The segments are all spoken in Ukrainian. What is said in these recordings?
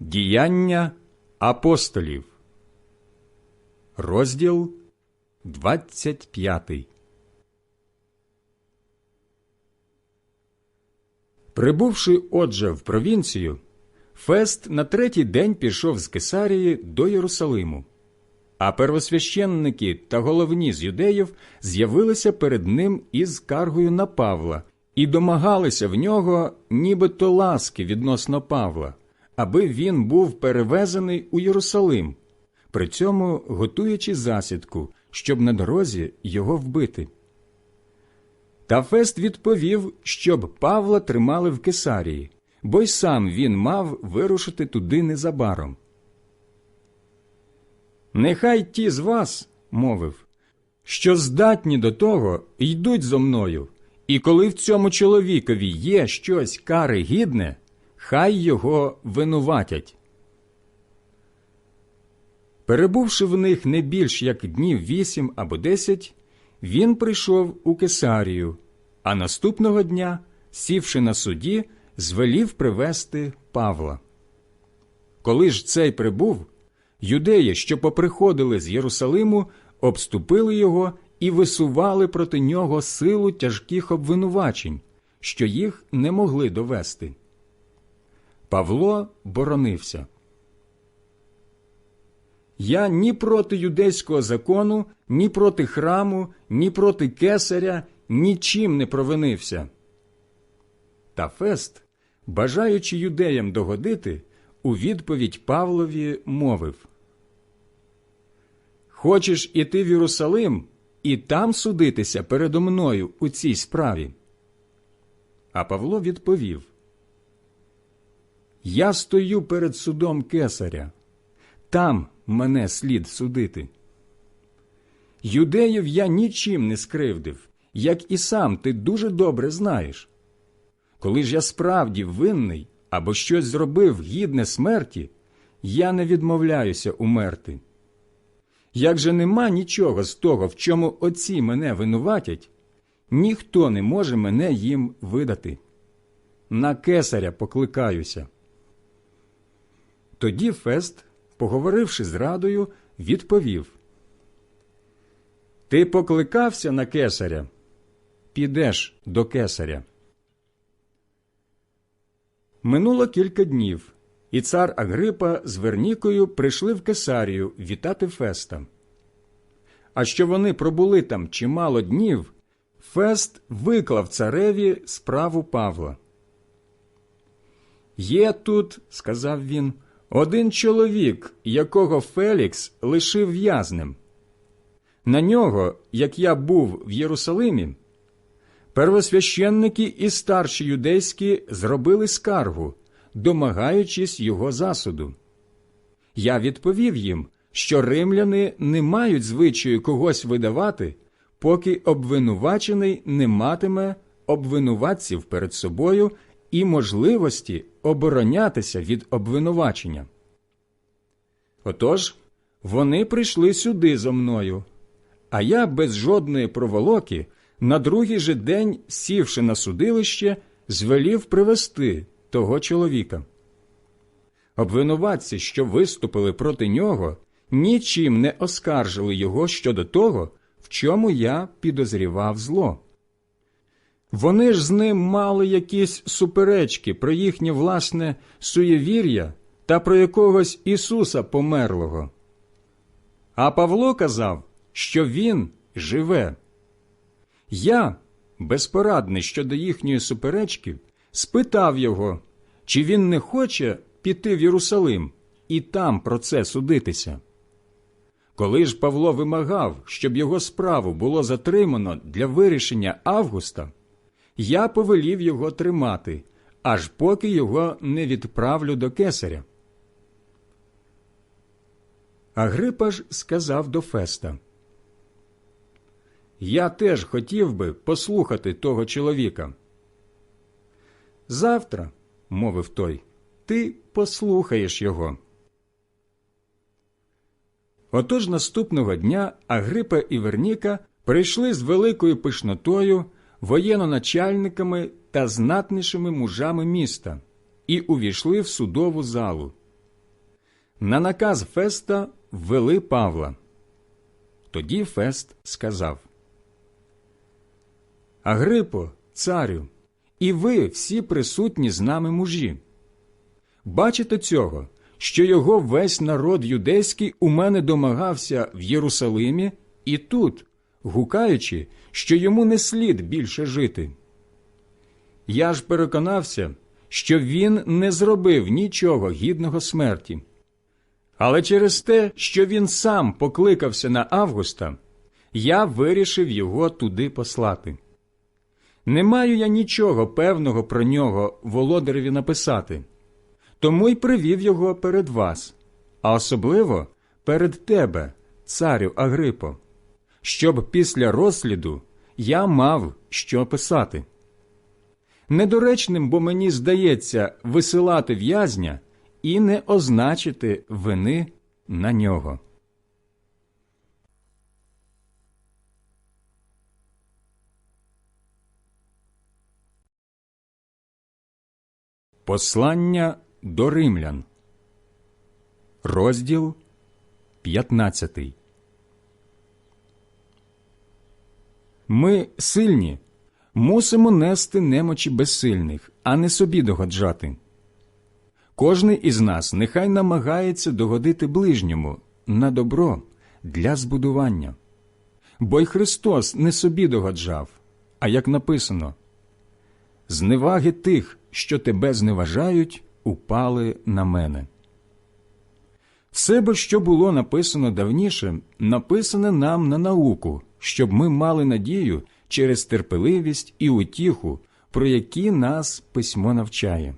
Діяння апостолів, розділ 25. Прибувши отже в провінцію, Фест на третій день пішов з Кесарії до Єрусалиму, а первосвященники та головні з юдеїв з'явилися перед ним із скаргою на Павла і домагалися в нього нібито ласки відносно Павла, аби він був перевезений у Єрусалим, при цьому готуючи засідку, щоб на дорозі його вбити. Та Фест відповів, щоб Павла тримали в Кесарії, бо й сам він мав вирушити туди незабаром. Нехай ті з вас, мовив, що здатні до того, йдуть зо мною, і коли в цьому чоловікові є щось кари гідне, хай його винуватять. Перебувши в них не більш як днів вісім або десять, він прийшов у Кесарію, а наступного дня, сівши на суді, звелів привести Павла. Коли ж цей прибув, юдеї, що поприходили з Єрусалиму, обступили його і висували проти нього силу тяжких обвинувачень, що їх не могли довести. Павло боронився. Я ні проти юдейського закону, ні проти храму, ні проти кесаря нічим не провинився. Та Фест, бажаючи юдеям догодити, у відповідь Павлові мовив Хочеш іти в Єрусалим і там судитися передо мною у цій справі? А Павло відповів Я стою перед судом кесаря. Там мене слід судити. Юдеїв я нічим не скривдив, як і сам ти дуже добре знаєш. Коли ж я справді винний або щось зробив гідне смерті, я не відмовляюся умерти. Як же нема нічого з того, в чому отці мене винуватять, ніхто не може мене їм видати. На кесаря покликаюся. Тоді Фест поговоривши з радою, відповів Ти покликався на кесаря? Підеш до кесаря. Минуло кілька днів, і цар Агрипа з Вернікою прийшли в Кесарію вітати Феста. А що вони пробули там чимало днів, Фест виклав цареві справу Павла. Є тут, сказав він, один чоловік, якого Фелікс лишив в'язнем. На нього, як я був в Єрусалимі, первосвященники і старші юдейські зробили скаргу, домагаючись його засуду. Я відповів їм, що римляни не мають звичаю когось видавати, поки обвинувачений не матиме обвинуватців перед собою і можливості оборонятися від обвинувачення. Отож, вони прийшли сюди зо мною, а я без жодної проволоки на другий же день, сівши на судилище, звелів привести того чоловіка. Обвинуватці, що виступили проти нього, нічим не оскаржили його щодо того, в чому я підозрівав зло. Вони ж з ним мали якісь суперечки про їхнє власне суєвір'я та про якогось Ісуса померлого. А Павло казав, що Він живе. Я, безпорадний щодо їхньої суперечки, спитав його, чи він не хоче піти в Єрусалим і там про це судитися. Коли ж Павло вимагав, щоб його справу було затримано для вирішення Августа я повелів його тримати, аж поки його не відправлю до кесаря. Агрипа ж сказав до Феста Я теж хотів би послухати того чоловіка. Завтра, мовив той, ти послухаєш його. Отож наступного дня Агрипа і Верніка прийшли з великою пишнотою воєноначальниками та знатнішими мужами міста і увійшли в судову залу. на наказ Феста ввели Павла. Тоді Фест сказав Агрипо, царю, і ви всі присутні з нами мужі. Бачите цього, що його весь народ юдейський у мене домагався в Єрусалимі і тут, гукаючи, що йому не слід більше жити. Я ж переконався, що він не зробив нічого гідного смерті. Але через те, що він сам покликався на Августа, я вирішив його туди послати. Не маю я нічого певного про нього володареві написати, тому й привів його перед вас, а особливо перед тебе, царю Агрипо, щоб після розсліду я мав що писати. Недоречним, бо мені здається висилати в'язня і не означити вини на нього. Послання до римлян, розділ 15 Ми сильні, мусимо нести немочі безсильних, а не собі догоджати. Кожний із нас нехай намагається догодити ближньому на добро для збудування. Бо й Христос не собі догоджав, а як написано зневаги тих, що тебе зневажають, упали на мене. Все що було написано давніше, написане нам на науку, щоб ми мали надію через терпеливість і утіху, про які нас письмо навчає.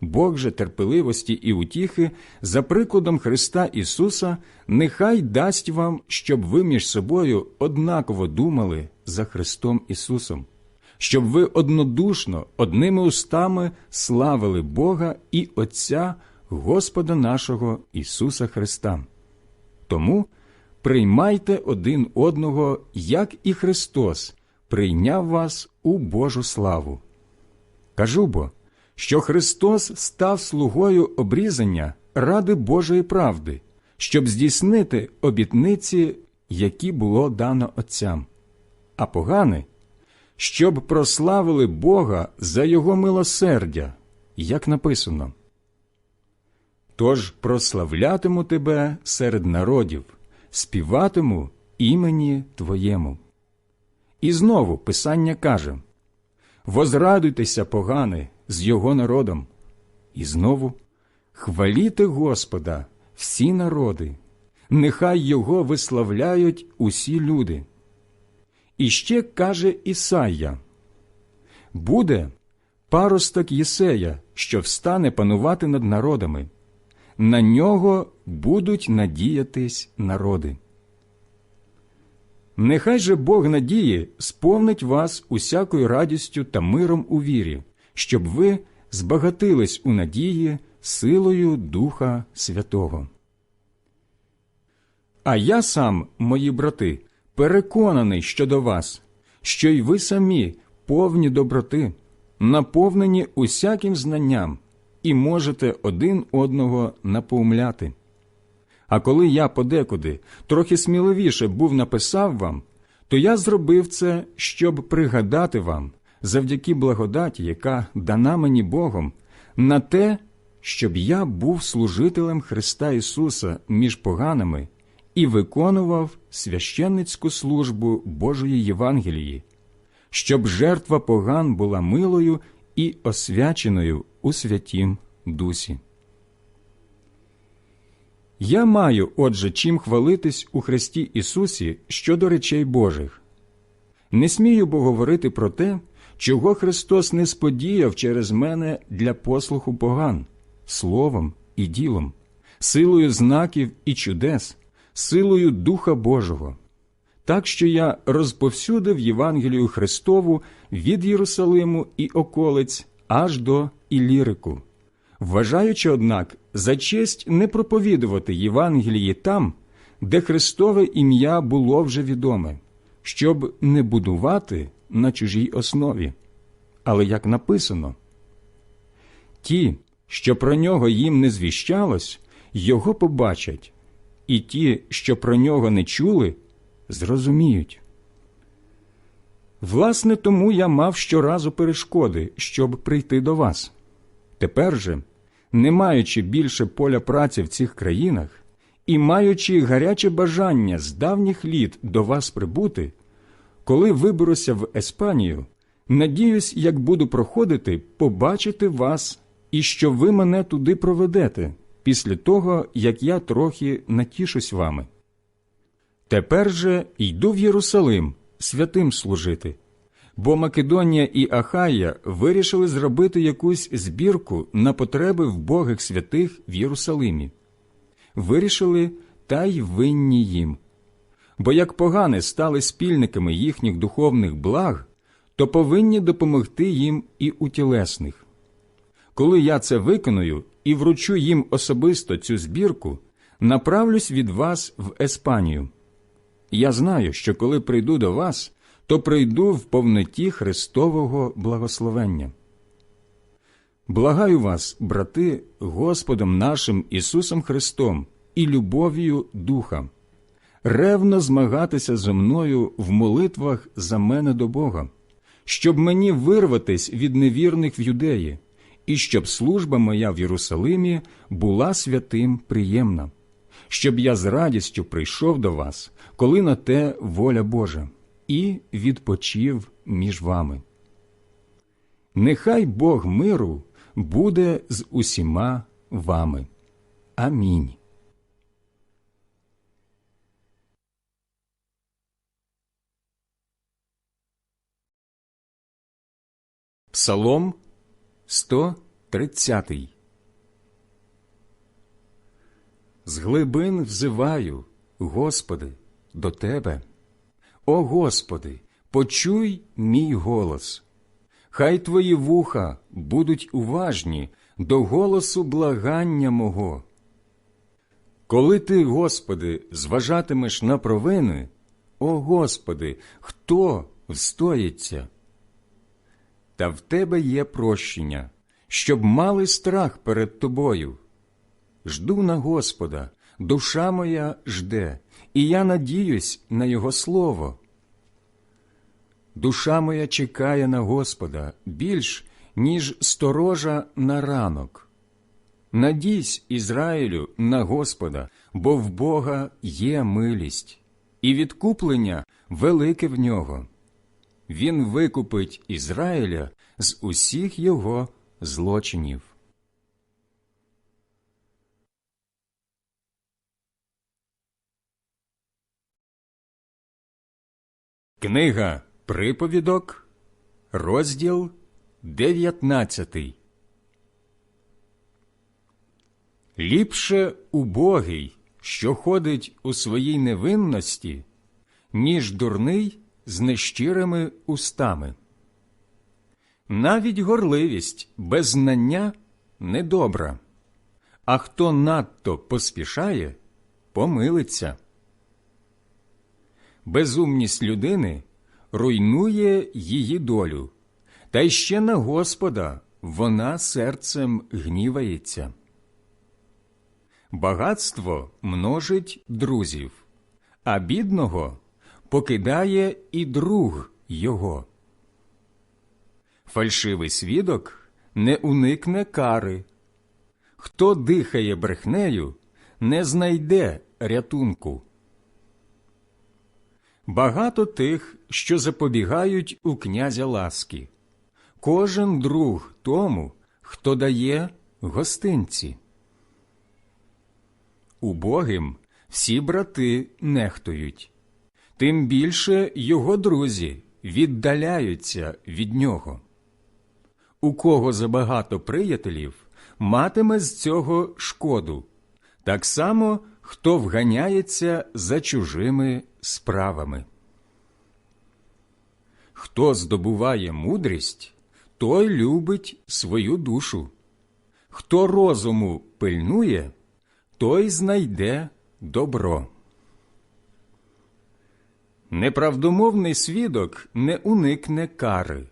Бог же терпеливості і утіхи за прикладом Христа Ісуса нехай дасть вам, щоб ви між собою однаково думали за Христом Ісусом, щоб ви однодушно одними устами славили Бога і Отця Господа нашого Ісуса Христа. Тому приймайте один одного, як і Христос прийняв вас у Божу славу. Кажу бо, що Христос став слугою обрізання ради Божої правди, щоб здійснити обітниці, які було дано Отцям, а погани, щоб прославили Бога за Його милосердя, як написано. Тож прославлятиму тебе серед народів, співатиму імені Твоєму. І знову Писання каже Возрадуйтеся, погани, з його народом. І знову хваліте Господа, всі народи, нехай його виславляють усі люди. І ще каже Ісайя Буде паросток Єсея, що встане панувати над народами, на нього будуть надіятись народи. Нехай же Бог надії сповнить вас усякою радістю та миром у вірі, щоб ви збагатились у надії силою Духа Святого. А я сам, мої брати, переконаний щодо вас, що й ви самі повні доброти, наповнені усяким знанням, і можете один одного напоумляти. А коли я подекуди трохи сміливіше був написав вам, то я зробив це, щоб пригадати вам, завдяки благодаті, яка дана мені Богом, на те, щоб я був служителем Христа Ісуса між поганими і виконував священницьку службу Божої Євангелії, щоб жертва поган була милою і освяченою у святім дусі. Я маю, отже, чим хвалитись у Христі Ісусі щодо речей Божих. Не смію бо говорити про те, чого Христос не сподіяв через мене для послуху поган, словом і ділом, силою знаків і чудес, силою Духа Божого, так що я розповсюдив Євангелію Христову від Єрусалиму і околиць аж до Ілірику вважаючи, однак, за честь не проповідувати Євангелії там, де Христове ім'я було вже відоме, щоб не будувати на чужій основі. Але як написано, ті, що про нього їм не звіщалось, його побачать, і ті, що про нього не чули, зрозуміють. Власне, тому я мав щоразу перешкоди, щоб прийти до вас. Тепер же, не маючи більше поля праці в цих країнах і маючи гаряче бажання з давніх літ до вас прибути, коли виберуся в Еспанію, надіюсь, як буду проходити, побачити вас і що ви мене туди проведете після того, як я трохи натішусь вами. Тепер же йду в Єрусалим святим служити, бо Македонія і Ахая вирішили зробити якусь збірку на потреби вбогих святих в Єрусалимі. Вирішили та й винні їм. Бо як погани стали спільниками їхніх духовних благ, то повинні допомогти їм і у тілесних. Коли я це виконую і вручу їм особисто цю збірку, направлюсь від вас в Еспанію. Я знаю, що коли прийду до вас, то прийду в повноті Христового благословення. Благаю вас, брати, Господом нашим Ісусом Христом і любов'ю Духа, ревно змагатися зо мною в молитвах за мене до Бога, щоб мені вирватись від невірних в юдеї, і щоб служба моя в Єрусалимі була святим приємна, щоб я з радістю прийшов до вас, коли на те воля Божа, і відпочив між вами. Нехай Бог миру буде з усіма вами. Амінь. Псалом 130 З глибин взиваю, Господи, до Тебе. О Господи, почуй мій голос. Хай Твої вуха будуть уважні до голосу благання мого. Коли ти, Господи, зважатимеш на провини, о Господи, хто встоїться? Та в Тебе є прощення, щоб мали страх перед Тобою. Жду на Господа, душа моя жде, і я надіюсь на Його Слово. Душа моя чекає на Господа більш, ніж сторожа на ранок. Надійсь, Ізраїлю, на Господа, бо в Бога є милість, і відкуплення велике в нього. Він викупить Ізраїля з усіх його злочинів. Книга Приповідок, розділ 19 Ліпше убогий, що ходить у своїй невинності, ніж дурний з нещирими устами. Навіть горливість без знання недобра, а хто надто поспішає, помилиться. Безумність людини руйнує її долю, та й ще на Господа вона серцем гнівається. Багатство множить друзів, а бідного покидає і друг його. Фальшивий свідок не уникне кари. Хто дихає брехнею, не знайде рятунку. Багато тих, що запобігають у князя ласки, кожен друг тому, хто дає гостинці. Убогим всі брати нехтують, тим більше його друзі віддаляються від нього. У кого забагато приятелів, матиме з цього шкоду, так само хто вганяється за чужими справами. Хто здобуває мудрість, той любить свою душу. Хто розуму пильнує, той знайде добро. Неправдомовний свідок не уникне кари.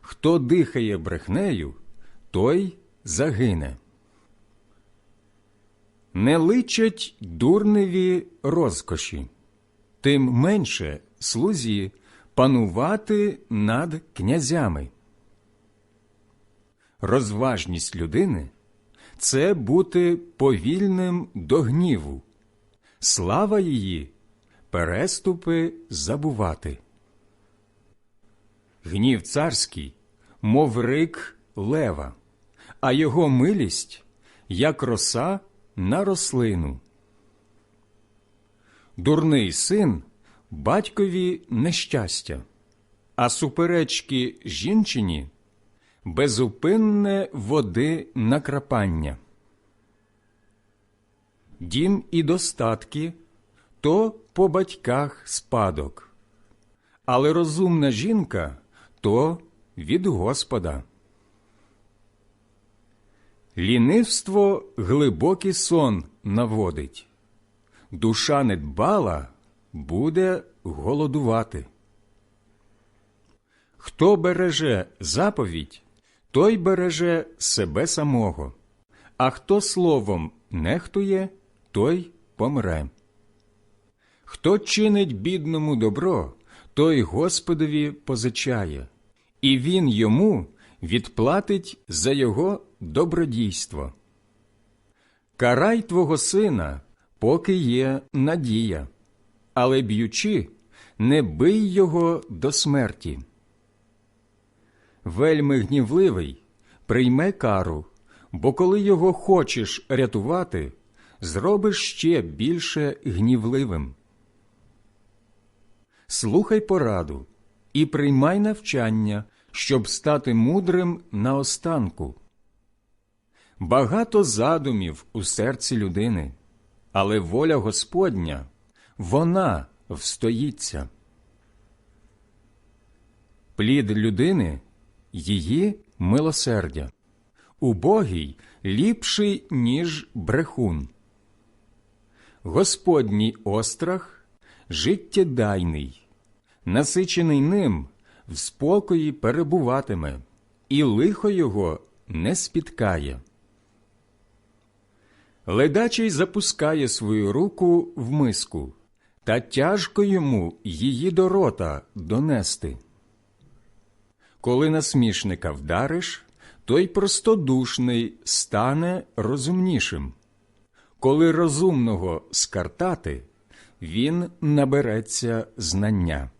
Хто дихає брехнею, той загине. Не личать дурневі розкоші, тим менше слузі панувати над князями. Розважність людини це бути повільним до гніву, слава її переступи забувати. Гнів царський, мов рик лева, а його милість, як роса на рослину. Дурний син батькові нещастя, а суперечки жінчині безупинне води накрапання. Дім і достатки то по батьках спадок, але розумна жінка то від Господа. Лінивство глибокий сон наводить, душа недбала буде голодувати. Хто береже заповідь, той береже себе самого, а хто словом нехтує, той помре. Хто чинить бідному добро, той Господові позичає, і він йому відплатить за його добродійство. Карай твого сина, поки є надія, але б'ючи, не бий його до смерті. Вельми гнівливий, прийме кару, бо коли його хочеш рятувати, зробиш ще більше гнівливим. Слухай пораду і приймай навчання, щоб стати мудрим наостанку. Багато задумів у серці людини, але воля Господня вона встоїться. Плід людини її милосердя, убогий ліпший, ніж брехун. Господній острах життєдайний, насичений ним в спокої перебуватиме, і лихо його не спіткає. Ледачий запускає свою руку в миску, та тяжко йому її до рота донести. Коли насмішника вдариш, той простодушний стане розумнішим. Коли розумного скартати, він набереться знання.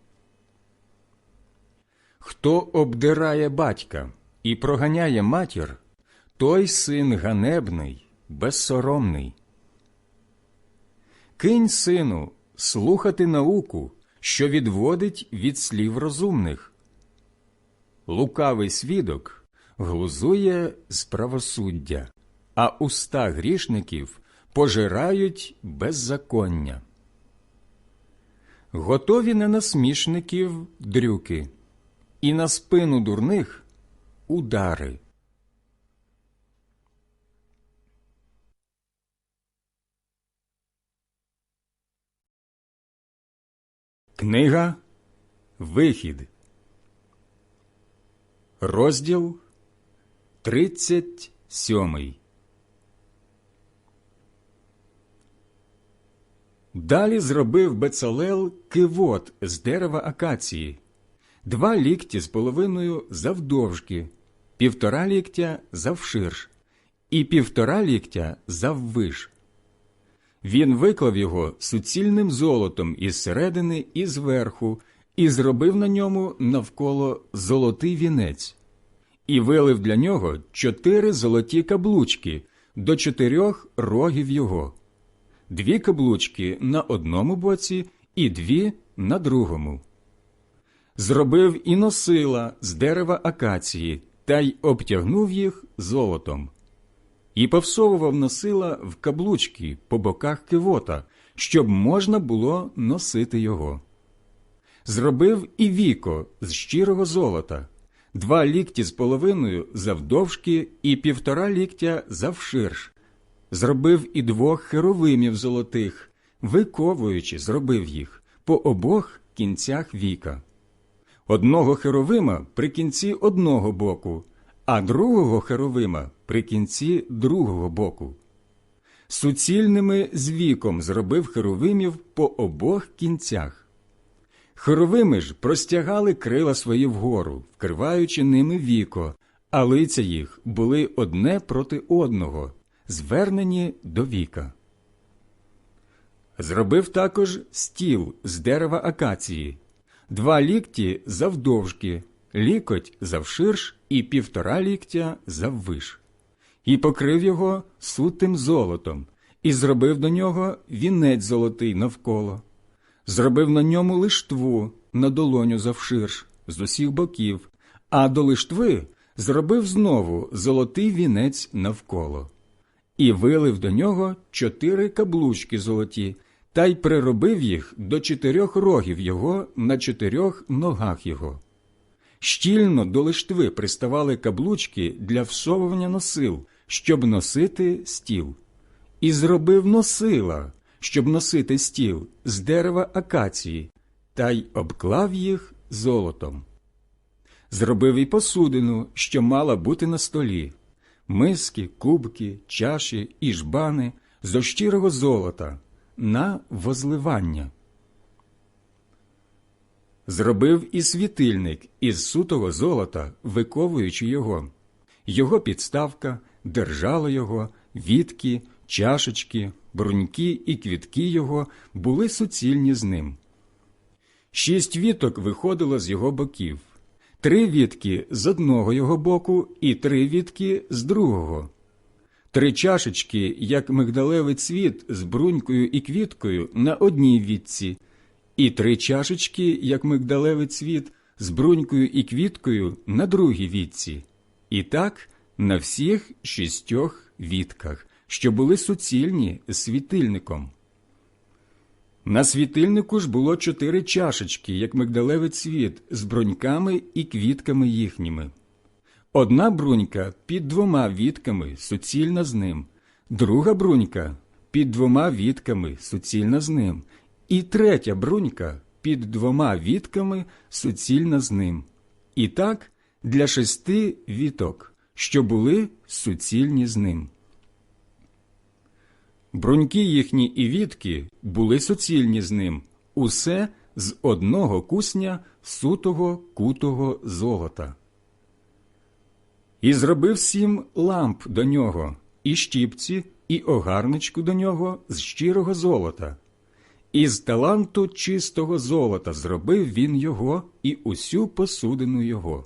Хто обдирає батька і проганяє матір, той син ганебний, безсоромний. Кинь, сину, слухати науку, що відводить від слів розумних. Лукавий свідок глузує з правосуддя, а уста грішників пожирають беззаконня. Готові на насмішників дрюки, і на спину дурних удари. Книга Вихід, розділ 37 Далі зробив Бецалел кивот з дерева акації, два лікті з половиною завдовжки, півтора ліктя завширш і півтора ліктя заввиш. Він виклав його суцільним золотом із середини і зверху, і зробив на ньому навколо золотий вінець, і вилив для нього чотири золоті каблучки до чотирьох рогів його, дві каблучки на одному боці і дві на другому. Зробив і носила з дерева акації та й обтягнув їх золотом і повсовував носила в каблучки по боках кивота, щоб можна було носити його. Зробив і віко з щирого золота, два лікті з половиною завдовжки і півтора ліктя завширш. Зробив і двох херовимів золотих, виковуючи, зробив їх по обох кінцях віка. Одного херовима при кінці одного боку, а другого херовима при кінці другого боку. Суцільними з віком зробив херовимів по обох кінцях. Херовими ж простягали крила свої вгору, вкриваючи ними віко, а лиця їх були одне проти одного, звернені до віка. Зробив також стіл з дерева акації, два лікті завдовжки, лікоть завширш і півтора ліктя заввиш, і покрив його сутим золотом, і зробив до нього вінець золотий навколо, зробив на ньому лиштву на долоню завширш з усіх боків, а до лиштви зробив знову золотий вінець навколо, і вилив до нього чотири каблучки золоті та й приробив їх до чотирьох рогів його на чотирьох ногах його. Щільно до лиштви приставали каблучки для всовування носил, щоб носити стіл. І зробив носила, щоб носити стіл з дерева акації, та й обклав їх золотом. Зробив і посудину, що мала бути на столі, миски, кубки, чаші і жбани зо щирого золота на возливання. Зробив і світильник із сутого золота, виковуючи його, його підставка, держало його, вітки, чашечки, бруньки і квітки його були суцільні з ним. Шість віток виходило з його боків, три вітки з одного його боку і три вітки з другого. Три чашечки, як мигдалевий цвіт з брунькою і квіткою на одній вітці, і три чашечки, як мигдалевий цвіт з брунькою і квіткою на другій вітці, і так на всіх шістьох вітках, що були суцільні з світильником. На світильнику ж було чотири чашечки, як мигдалевий цвіт, з бруньками і квітками їхніми. Одна брунька під двома вітками суцільна з ним, друга брунька під двома вітками суцільна з ним, і третя брунька під двома вітками суцільна з ним. І так для шести віток, що були суцільні з ним. Бруньки їхні і вітки були суцільні з ним, усе з одного кусня сутого кутого золота. І зробив сім ламп до нього, і щіпці, і огарничку до нього з щирого золота. І з таланту чистого золота зробив він його і усю посудину його.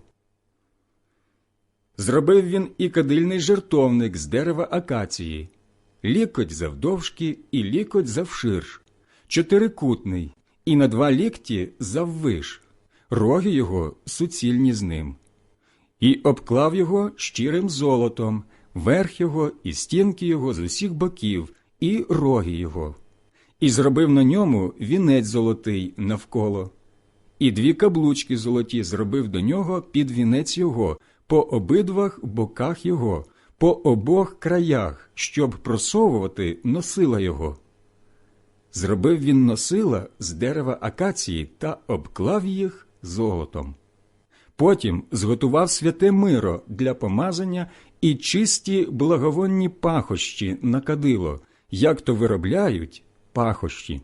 Зробив він і кадильний жертовник з дерева акації, лікоть завдовжки і лікоть завширш, чотирикутний, і на два лікті заввиш, роги його суцільні з ним і обклав його щирим золотом, верх його і стінки його з усіх боків, і роги його, і зробив на ньому вінець золотий навколо, і дві каблучки золоті зробив до нього під вінець його, по обидвах боках його, по обох краях, щоб просовувати носила його. Зробив він носила з дерева акації та обклав їх золотом. Потім зготував святе миро для помазання і чисті благовонні пахощі на кадило, як то виробляють пахощі.